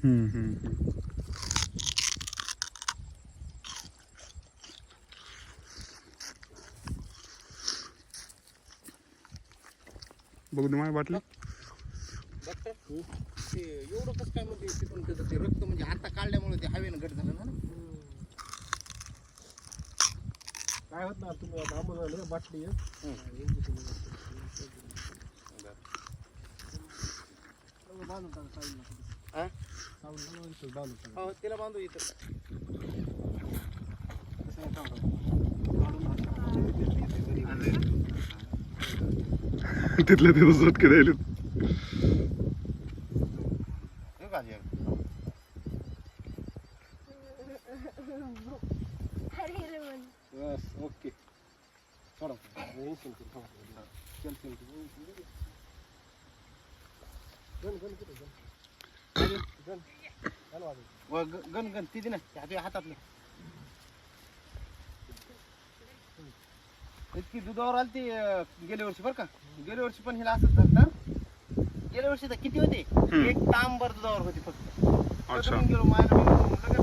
हम्म, हम्म, हम्म. बघू दे बाटली. ते एवढं कसं काय म्हणजे तिथून त्याचं ते रक्त म्हणजे आता काढल्यामुळे ते हवेनं घट झालं ना? काय होत ना तुम्ही आता आंबोला झालं, बाटली आहे. बांधून टाका साईडला कुठे. हा? सावलीला इथं बांधून टाका. हो तिला बांधू इथं कसं आहे टाका. काढून हात टाका. तिथल्या तिथं सुटके राहिले हे का जे? बस ओके सोडा हे इथून करू, थांबा. चल चल चल. गण गण वाजव. व ग- गण गण ती ना तुझ्या हातातलं इतकी दुधावर आली ती गेल्या वर्षी बरं का? गेल्या वर्षी पण हिला असंच झालं तर गेल्या वर्षी तर किती होते. एक तांबर दुधावर होती फक्त. गेलो माझ्या